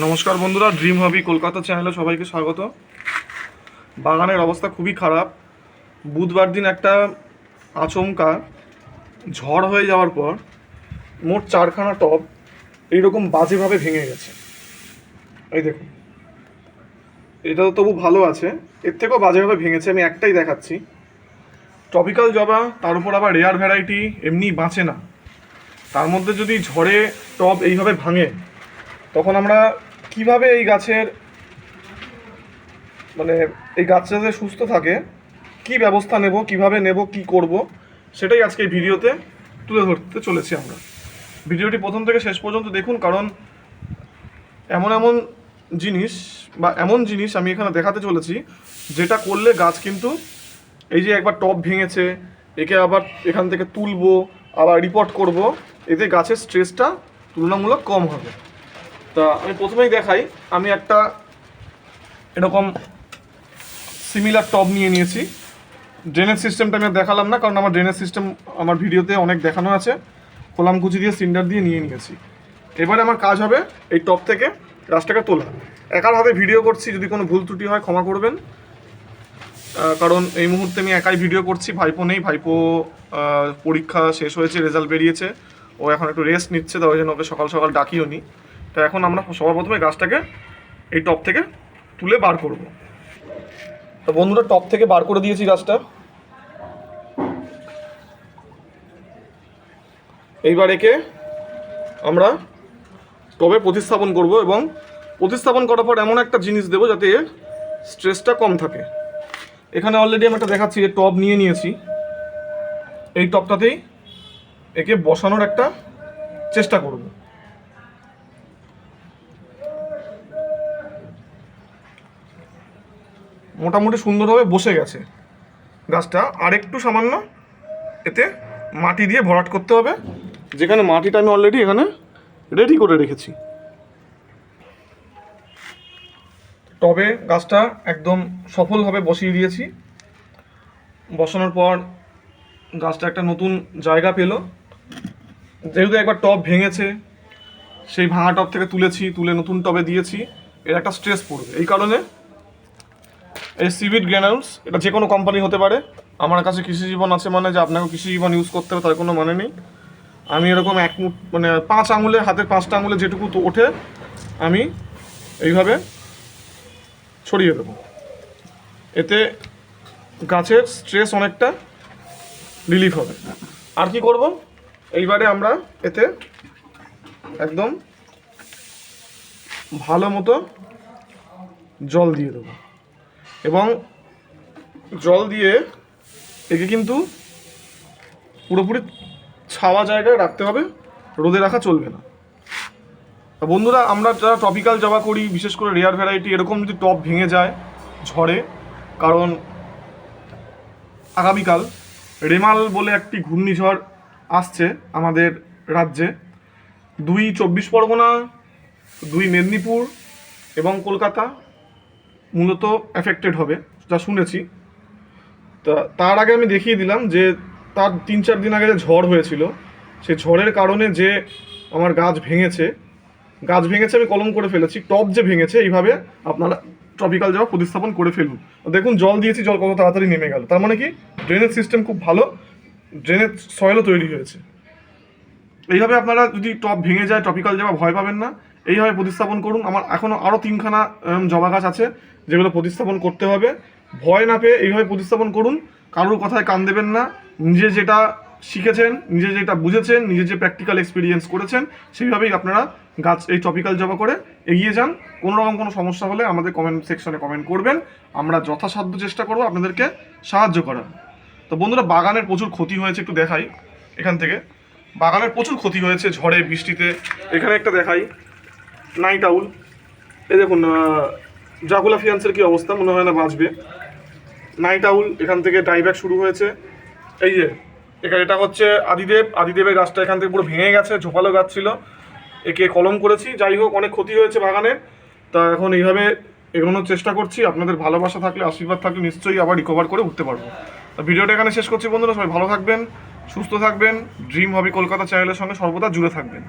নমস্কার বন্ধুরা ড্রিম হবি কলকাতা চ্যানেলে সবাইকে স্বাগত। বাগানের অবস্থা খুবই খারাপ। বুধবার দিন একটা আচমকা, ঝড় হয়ে যাওয়ার পর মোট চারখানা টব এইরকম বাজেভাবে ভেঙে গেছে। এই দেখুন এটা তো তবু ভালো আছে। এর থেকেও বাজেভাবে ভেঙেছে, আমি একটাই দেখাচ্ছি। টপিক্যাল জবা, তার উপর আবার রেয়ার ভ্যারাইটি এমনি বাঁচে না। তার মধ্যে যদি ঝড়ে টব এইভাবে ভাঙে তখন আমরা কীভাবে এই গাছের মানে এই গাছটা যাতে সুস্থ থাকে, কি ব্যবস্থা নেব, কীভাবে নেব, কি করব, সেটাই আজকে ভিডিওতে তুলে ধরতে চলেছি আমরা। ভিডিওটি প্রথম থেকে শেষ পর্যন্ত দেখুন, কারণ এমন এমন জিনিস বা এমন জিনিস আমি এখানে দেখাতে চলেছি, যেটা করলে গাছ কিন্তু এই যে একবার টপ ভেঙেছে, একে আবার এখান থেকে তুলবো, আবার রিপোর্ট করব, এতে গাছের স্ট্রেসটা তুলনামূলক কম হবে। তা আমি প্রথমেই দেখাই, আমি একটা এরকম সিমিলার টব নিয়ে নিয়েছি। ড্রেনেজ সিস্টেমটা আমি দেখালাম না, কারণ আমার ড্রেনেজ সিস্টেম আমার ভিডিওতে অনেক দেখানো আছে। কলাম কুচি দিয়ে সিন্ডার দিয়ে নিয়ে নিয়েছি। এবারে আমার কাজ হবে এই টপ থেকে গাছটাকে তোলা। একার হাতে ভিডিও করছি, যদি কোনো ভুল ত্রুটি হয় ক্ষমা করবেন। কারণ এই মুহূর্তে আমি একাই ভিডিও করছি, ভাইপো নেই। ভাইপো পরীক্ষা শেষ হয়েছে রেজাল্ট বেরিয়েছে। ও এখন একটু রেস্ট নিচ্ছে, তাই জন্য ওকে সকাল সকাল ডাকিও নি। তো এখন আমরা সবার প্রথমে গাছটাকে এই টপ থেকে তুলে বার করব। তো বন্ধুরা, টপ থেকে বার করে দিয়েছি গাছটা। এইবার একে আমরা টবে প্রতিস্থাপন করব এবং প্রতিস্থাপন করার পর এমন একটা জিনিস দেবো যাতে স্ট্রেসটা কম থাকে। এখানে অলরেডি আমি একটা দেখাচ্ছি যে টব নিয়ে নিয়েছি। এই টবটাতেই একে বসানোর একটা চেষ্টা করব। মোটামুটি সুন্দরভাবে বসে গেছে। গাছটা আর একটু সামান্য এতে মাটি দিয়ে ভরাট করতে হবে। যেখানে মাটিটা আমি অলরেডি এখানে রেডি করে রেখেছি। টবে গাছটা একদম সফলভাবে বসিয়ে দিয়েছি। বসানোর পর গাছটা একটা নতুন জায়গা পেল। যেহেতু একবার টব ভেঙেছে, সেই ভাঙা টব থেকে তুলেছি, তুলে নতুন টবে দিয়েছি। এর একটা স্ট্রেস পড়বে। এই কারণে এই সিভিড গ্রেনাউলস এটা যে কোনো কোম্পানি হতে পারে। আমার কাছে কৃষি জীবন আছে মানে যে আপনাকে কৃষি জীবন ইউজ করতে হবে, তার কোনো মানে নেই। আমি এরকম এক মুঠ মানে পাঁচ আঙুলে, হাতের পাঁচটা আঙুলে যেটুকু তো ওঠে, আমি এইভাবে ছড়িয়ে দেবো। এতে গাছের স্ট্রেস অনেকটা রিলিফ হবে। আর কি করব? এইবারে আমরা এতে একদম ভালো মতো জল দিয়ে দেবো। এবং জল দিয়ে একে কিন্তু পুরোপুরি ছাওয়া জায়গায় রাখতে হবে, রোদে রাখা চলবে না। বন্ধুরা, আমরা যারা টপিক্যাল জবা করি, বিশেষ করে রেয়ার ভ্যারাইটি এরকম যদি টপ ভেঙে যায় ঝড়ে, কারণ আগামীকাল রেমাল বলে একটি ঘূর্ণিঝড় আসছে আমাদের রাজ্যে। দুই চব্বিশ পরগনা, দুই মেদিনীপুর এবং কলকাতা মূলত এফেক্টেড হবে, যা শুনেছি। তা তার আগে আমি দেখিয়ে দিলাম যে তার তিন চার দিন আগে যে ঝড় হয়েছিল সেই ঝড়ের কারণে যে আমার গাছ ভেঙেছে গাছ ভেঙেছে আমি কলম করে ফেলেছি, টপ যে ভেঙেছে এইভাবে আপনারা ট্রপিক্যাল যাওয়া প্রতিস্থাপন করে ফেলুন। দেখুন, জল দিয়েছি, জল কত তাড়াতাড়ি নেমে গেল। তার মানে কি? ড্রেনেজ সিস্টেম খুব ভালো ড্রেনেজ সয়েলও তৈরি হয়েছে। এইভাবে আপনারা যদি টপ ভেঙে যায় টপিক্যাল যাওয়া ভয় পাবেন না। এইভাবে প্রতিস্থাপন করুন। আমার এখনও আরও তিনখানা জবা গাছ আছে, যেগুলো প্রতিস্থাপন করতে হবে। ভয় না পেয়ে এইভাবে প্রতিস্থাপন করুন। কারোর কথায় কান দেবেন না। নিজে যেটা শিখেছেন, নিজে যেটা বুঝেছেন, নিজে যে প্র্যাকটিক্যাল এক্সপিরিয়েন্স করেছেন, সেইভাবেই আপনারা গাছ, এই টপিক্যাল জবা করে এগিয়ে যান। কোনো রকম কোনো সমস্যা হলে আমাদের কমেন্ট সেকশনে কমেন্ট করবেন। আমরা যথাসাধ্য চেষ্টা করব আপনাদেরকে সাহায্য করার। তো বন্ধুরা, বাগানের প্রচুর ক্ষতি হয়েছে, একটু দেখাই এখান থেকে। বাগানের প্রচুর ক্ষতি হয়েছে, ঝড়ে, বৃষ্টিতে। এখানে একটা দেখাই। Night owl. এই দেখুন জাগুলা ফিয়ান্সের কি অবস্থা মনে হয় না বাঁচবে। নাইট আউল, এখান থেকে ডাইব্যাক শুরু হয়েছে। এই যে, এখানে এটা হচ্ছে আদিদেব। আদিদেবের গাছটা এখান থেকে পুরো ভেঙে গেছে, ঝোপালো গাছ ছিল। একে কলম করেছি। যাই হোক, অনেক ক্ষতি হয়েছে বাগানের তা এখন এইভাবে এগোনোর চেষ্টা করছি। আপনাদের ভালোবাসা থাকলে, আশীর্বাদ থাকলে নিশ্চয়ই আবার রিকভার করে উঠতে পারব। তা ভিডিওটা এখানে শেষ করছি বন্ধুরা। সবাই ভালো থাকবেন, সুস্থ থাকবেন। ড্রিম হবি কলকাতা চ্যানেলের সঙ্গে। সর্বদা জুড়ে থাকবেন।